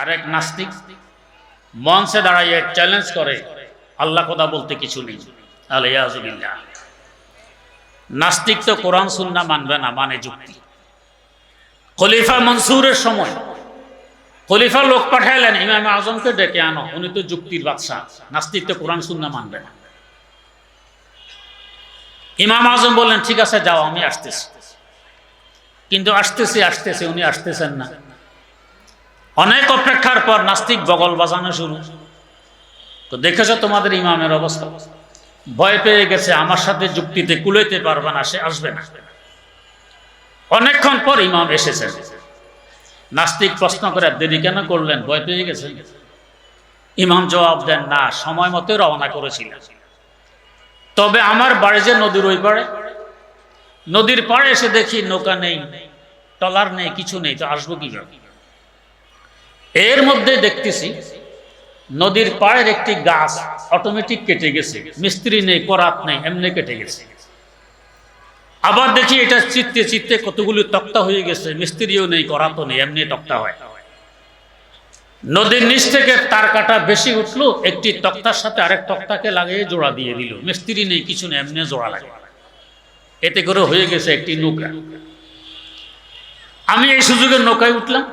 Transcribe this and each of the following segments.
আরেক নাস্তিক মঞ্চে দাঁড়াইয়ে চ্যালেঞ্জ করে, আল্লাহ কথা বলতে কিছু নেই। আলিয়াজুবিল্লাহ নাস্তিক তো কোরআন, সুন্না মানবে না মানে যুক্তি। খলিফা মনসুরের সময় খলিফা লোক পাঠাইলেন, ইমাম আজমকে ডেকে আনো, উনি তো যুক্তির বাদশাহ। নাস্তিক তো কোরআন, সুন্না মানবে না। ইমাম আজম বললেন, ঠিক আছে, যাও, আমি আসতেছি। কিন্তু আসতেছি আসতেছি, উনি আসতেছেন না। অনেক অপেক্ষার পর নাস্তিক বগল বাজানো শুরু। তো দেখেছ তোমাদের ইমামের অবস্থা? ভয় পেয়ে গেছে, আমার সাথে যুক্তিতে কুলাইতে পারবে না, সে আসবে না। অনেকক্ষণ পর ইমাম এসেছে। নাস্তিক প্রশ্ন করে, দেরি কেন করলেন? ভয় পেয়ে গেছে? ইমাম জবাব দেন, না, সময় মতো রওনা করেছিলেন তবে আমার বাড়ি যে নদীর ওই পাড়ে। নদীর পাড়ে এসে দেখি নৌকা নেই টলার নেই, কিছু নেই, তো আসব কি কীভাবে? এর মধ্যে দেখতেছি, নদীর পাড়ের একটি গাছ অটোমেটিক কেটে গেছে। মিস্ত্রি নেই, করাত নেই, এমনি কেটে গেছে। আবার দেখি এটা চিত্তে চিত্তে কতগুলি তক্তা হয়ে গেছে, মিস্ত্রিও নেই, করাতও নেই, এমনি তক্তা হয়। নদীর নিচ থেকে তার কাটা বেশি উঠল, একটি তক্তার সাথে আরেক তক্তাকে লাগিয়ে জোড়া দিয়ে দিল। মিস্ত্রি নেই, কিছু নেই, এমনি জোড়া লাগে। এতে করে হয়ে গেছে একটি নৌকা। আমি এই সুযোগে নৌকায় উঠলাম।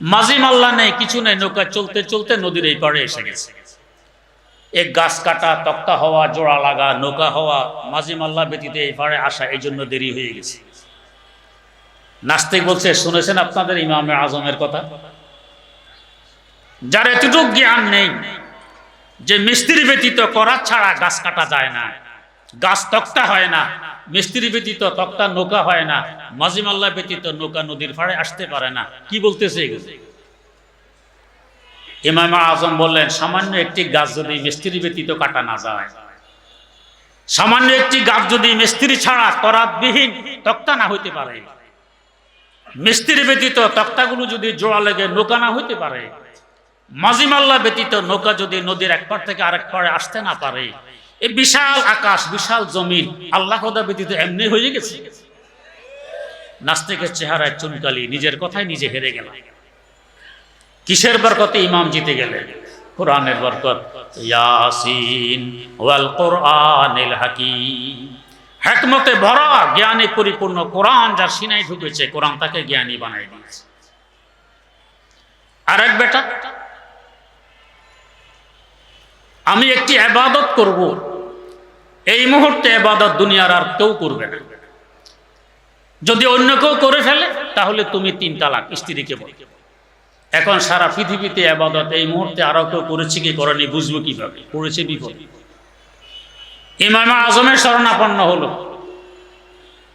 মাঝি মাল্লা নেই, কিছু নেই, নৌকা চলতে চলতে নদীর এই পাড়ে এসে গেছে। এক গাছ কাটা, তক্তা হওয়া, জোড়া লাগা, নৌকা হওয়া মাঝি মাল্লা ব্যতীত এই পাড়ে আসা এই জন্য দেরি হয়ে গেছে। নাস্তিক বলছে, শুনেছেন আপনাদের ইমামের আজমের কথা? যার এতটুক জ্ঞান নেই যে মিস্ত্রি ব্যতীত করা ছাড়া গাছ কাটা যায় না। গাছ তক্তা হয় না, মিস্ত্রি ব্যতীত তক্তা নৌকা হয় না, মাঝিমাল্লা ব্যতীত নৌকা নদীর ফাড়ে আসতে পারে না। কি বলতেছে ইমাম আজম বললেন, সামান্য একটি গাছ যদি মিস্ত্রি ব্যতীত কাটা না যায়, সামান্য একটি গাছ যদি মিস্ত্রি ছাড়া করাতবিহীন তক্তা না হইতে পারে, মিস্ত্রি ব্যতীত তক্তাগুলো যদি জোড়া লেগে নৌকা না হইতে পারে, মাঝিমাল্লা ব্যতীত নৌকা যদি নদীর এক পার থেকে আরেক পারে আসতে না পারে এই বিশাল আকাশ, বিশাল জমিন, আল্লাহ খোদা ব্যতীত এমনি হয়ে গেছে। নাস্তিকের চেহারায় চুনকালি, নিজের কথায় নিজে হেরে গেল কিসের বরকতে ইমাম জিতে গেলেন? কোরআনের বরকত। ইয়াসিন ওয়াল কোরআনিল হাকিম। হেকমতে ভরা, জ্ঞানে পরিপূর্ণ কোরআন যার সিনাই ঢুকেছে, কোরআন তাকে জ্ঞানী বানাই দিয়েছে। আর এক বেটা, আমি একটি আবাদত করব। এই মুহূর্তে এবাদত দুনিয়ার আর কেউ করবে না। যদি অন্য কেউ করে ফেলে, তাহলে তুমি তিন তালাক, স্ত্রীকে বল। এখন সারা পৃথিবীতে আবাদত এই মুহূর্তে আরও কেউ করেছে কি করেনি, বুঝব কীভাবে? করেছে বিপদ। ইমাম আজমের শরণাপন্ন হলো।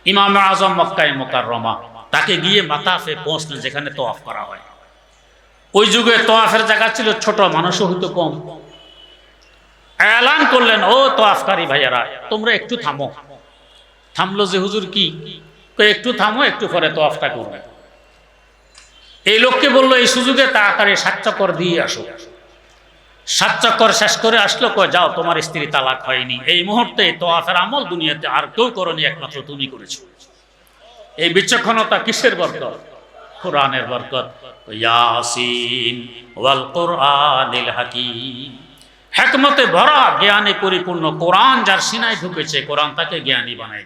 ইমাম আজম মক্কায় মোকার রমা তাকে গিয়ে মাতাফে পৌঁছলেন যেখানে তোয়াফ করা হয়। ওই যুগে তোয়াফের জায়গা ছিল ছোট, মানুষও হয়তো কম। এলান করলেন, ও তো আফকারি ভাইয়ারা, তোমরা একটু থামো। থামলো যে হুজুর কি? একটু থামো, একটু পরে তো আফটা করবে। এই লোককে বলল, এই সুযোগে তাড়াতাড়ি সাত চক্কর দিয়ে আসো। সাত চক্কর শেষ করে আসলো, কয়, যাও, তোমার স্ত্রী তালাক হয়নি। এই মুহূর্তে তো আফের আমল দুনিয়াতে আর কেউ করনি, একমাত্র তুমি করেছ। এই বিচক্ষণতা কিসের বরকত? কোরআনের বরকত। ইয়াসিন ওয়াল কোরআনিল হাকিম। হেকমতে ভরা জ্ঞানে পরিপূর্ণ কোরআন যার সিনায় ঢুকেছে কোরআন তাকে জ্ঞানী বানাই